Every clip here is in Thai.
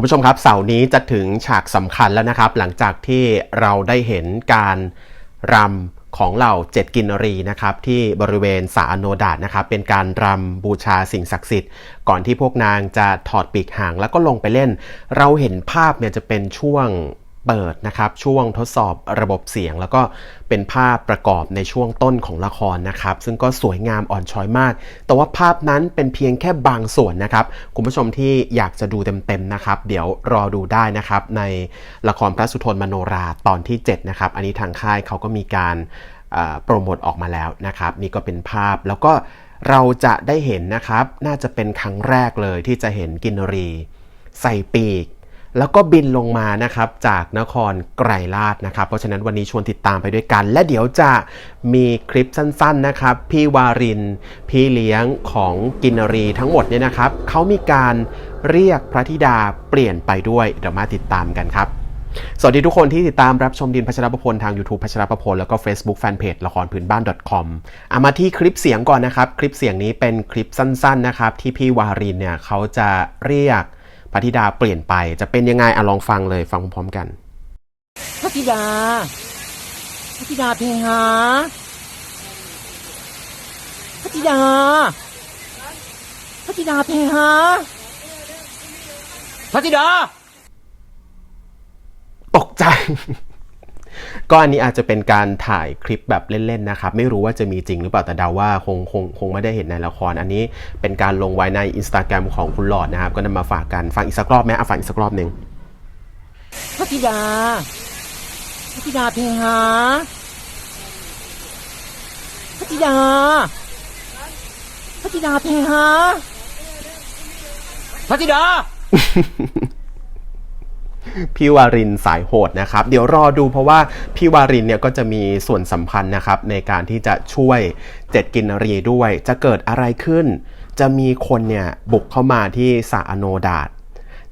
คุณผู้ชมครับเสาร์นี้จะถึงฉากสำคัญแล้วนะครับ หลังจากที่เราได้เห็นการรำของเหล่าเจ็ดกินรีนะครับ ที่บริเวณสาโนดาดนะครับ เป็นการรำบูชาสิ่งศักดิ์สิทธิ์ ก่อนที่พวกนางจะถอดปีกหางแล้วก็ลงไปเล่น เราเห็นภาพเนี่ยจะเป็นช่วง เปิดนะครับช่วงทดสอบระบบเสียง แล้วก็เป็นภาพประกอบในช่วงต้นของละครนะครับ ซึ่งก็สวยงามอ่อนช้อยมาก แต่ว่าภาพนั้นเป็นเพียงแค่บางส่วนนะครับ คุณผู้ชมที่อยากจะดูเต็มๆนะครับ เดี๋ยวรอดูได้นะครับในละครพระสุทนมโนราตอนที่ 7 นะครับ อันนี้ทางค่ายเขาก็มีการโปรโมทออกมาแล้วนะครับ นี่ก็เป็นภาพแล้วก็เราจะได้เห็นนะครับ น่าจะเป็นครั้งแรกเลยที่จะเห็นกินรี ใส่ปีก แล้วก็บินลงมานะครับจากนครไกรลาดนะครับ เพราะฉะนั้นวันนี้ชวนติดตามไปด้วยกัน และเดี๋ยวจะมีคลิปสั้นๆนะครับ พี่วาริน พี่เลี้ยงของกินรีทั้งหมดเนี่ยนะครับเขามีการเรียกพระธิดาเปลี่ยนไปด้วยเดี๋ยวมาติดตามกันครับสวัสดีทุกคนที่ติดตามรับชมดินพัชรประพลทาง YouTube พัชรประพลแล้วก็ Facebook Fanpage ละครพื้นบ้าน .com เอามาที่คลิปเสียงก่อนนะครับ คลิปเสียงนี้เป็นคลิปสั้นๆนะครับ ที่พี่วารินเนี่ยเขาจะเรียก พระธิดาเปลี่ยนไปจะเป็นยังไงอะลองฟังเลยฟังพร้อมๆกัน พระธิดา พระธิดาเพหาพระธิดา พระธิดาเพหาพระธิดา ตกใจ ก็อันนี้อาจจะเป็นการถ่ายคลิปแบบเล่นๆนะครับ ไม่รู้ว่าจะมีจริงหรือเปล่าแต่เดาว่าคงคงคงไม่ได้เห็นในละคร อันนี้เป็นการลงไว้ใน Instagram ของคุณหลอดนะครับ ก็นำมาฝากกันฟังอีกสักรอบไหมอะฟังอีกสักรอบหนึ่งพระธิดาพระธิดาเพหาพระธิดาพระธิดาเพหาพระธิดา พี่วารินสายโหดนะครับ เดี๋ยวรอดูเพราะว่าพี่วารินเนี่ยก็จะมีส่วนสัมพันธ์นะครับ ในการที่จะช่วยเจ็ดกินรีด้วย จะเกิดอะไรขึ้น จะมีคนเนี่ยบุกเข้ามาที่สาอโนดาต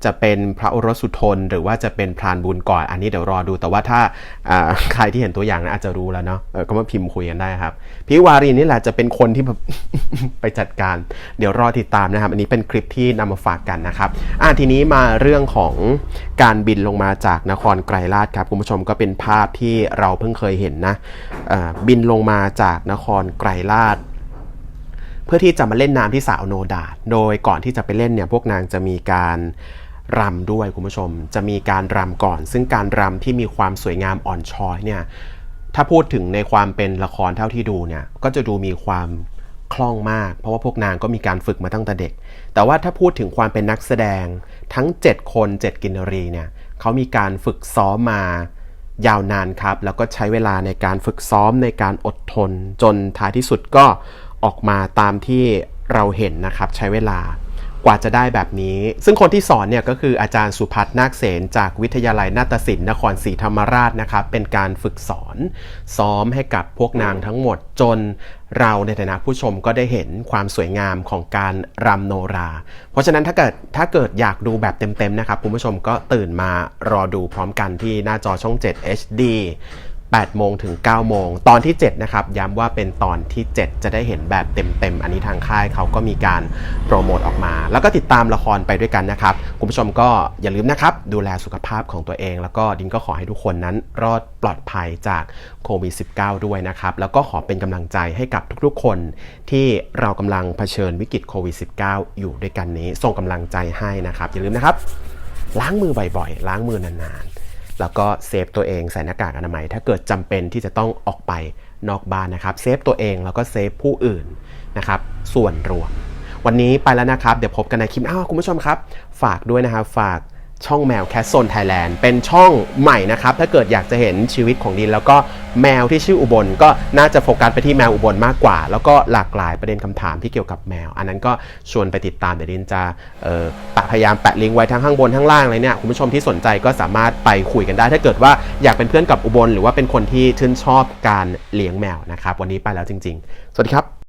จะเป็นพระโอรสสุทน หรือว่าจะเป็นพรานบุญก่อน อันนี้เดี๋ยวรอดูแต่ว่าถ้าใครที่เห็นตัวอย่างนะอาจจะรู้แล้วเนาะก็มาพิมพ์คุยกันได้ครับพี่วารีนี่แหละจะเป็นคนที่แบบไปจัดการ เดี๋ยวรอติดตามนะครับ อันนี้เป็นคลิปที่นำมาฝากกันนะครับอ่าทีนี้มาเรื่องของการบินลงมาจากนครไกรลาดครับคุณผู้ชมก็เป็นภาพที่เราเพิ่งเคยเห็นนะบินลงมาจากนครไกรลาดเพื่อที่จะมาเล่นน้ำที่สาวโนดาด โดยก่อนที่จะไปเล่นเนี่ยพวกนางจะมีการ รำด้วยคุณผู้ชม จะมีการรำก่อน ซึ่งการรำที่มีความสวยงามอ่อนช้อยเนี่ยถ้าพูดถึงในความเป็นละครเท่าที่ดูเนี่ยก็จะดูมีความคล่องมาก เพราะว่าพวกนางก็มีการฝึกมาตั้งแต่เด็ก แต่ว่าถ้าพูดถึงความเป็นนักแสดงทั้ง 7 คน 7 กินรีเนี่ยเขามีการฝึกซ้อมมายาวนานครับ แล้วก็ใช้เวลาในการฝึกซ้อมในการอดทน จนท้ายที่สุดก็ออกมาตามที่เราเห็นนะครับ ใช้เวลา กว่าจะได้แบบนี้ ซึ่งคนที่สอนเนี่ยก็คืออาจารย์สุพัฒนาคเสนจากวิทยาลัยนาฏศิลป์นครศรีธรรมราชนะครับ เป็นการฝึกสอน ซ้อมให้กับพวกนางทั้งหมดจนเราในฐานะผู้ชมก็ได้เห็นความสวยงามของการรำโนรา เพราะฉะนั้นถ้าเกิดถ้าเกิดอยากดูแบบเต็มๆนะครับคุณผู้ชมก็ตื่นมารอดูพร้อมกันที่หน้าจอช่อง 7 HD 8 โมงถึง 9 โมง ตอนที่ 7 นะครับ ย้ำว่าเป็นตอนที่ 7 จะได้เห็นแบบเต็มๆ อันนี้ทางค่ายเขาก็มีการโปรโมทออกมา แล้วก็ติดตามละครไปด้วยกันนะครับ คุณผู้ชมก็อย่าลืมนะครับ ดูแลสุขภาพของตัวเอง แล้วก็ดินก็ขอให้ทุกคนนั้นรอดปลอดภัยจากโควิด -19 ด้วยนะครับ แล้วก็ขอเป็นกำลังใจให้กับทุกๆ คนที่เรากำลังเผชิญวิกฤตโควิด -19 อยู่ด้วยกันนี้ ส่งกำลังใจให้นะครับ อย่าลืมนะครับ ล้างมือบ่อยๆ ล้างมือนานๆ แล้วก็เซฟตัวเองใส่หน้ากากอนามัย ถ้าเกิดจำเป็นที่จะต้องออกไปนอกบ้านนะครับ เซฟตัวเองแล้วก็เซฟผู้อื่นนะครับ ส่วนรวม วันนี้ไปแล้วนะครับ เดี๋ยวพบกันในคลิปอ้าวคุณผู้ชมครับ ฝากด้วยนะครับฝาก ช่องแมวแคสโซนไทยแลนด์เป็นช่องใหม่นะครับ ถ้าเกิดอยากจะเห็นชีวิตของดิน แล้วก็แมวที่ชื่ออุบล ก็น่าจะโฟกัสไปที่แมวอุบลมากกว่า แล้วก็หลากหลายประเด็นคำถามที่เกี่ยวกับแมว อันนั้นก็ชวนไปติดตามเดี๋ยวดินจะออปะพยายามแปะลิงก์ไว้ทั้งข้างบนทั้งล่างเลยเนี่ยคุณผู้ชมที่สนใจก็สามารถไปคุยกันได้ ถ้าเกิดว่าอยากเป็นเพื่อนกับอุบล หรือว่าเป็นคนที่ชื่นชอบการเลี้ยงแมวนะครับวันนี้ไปแล้วจริง ๆ สวัสดีครับ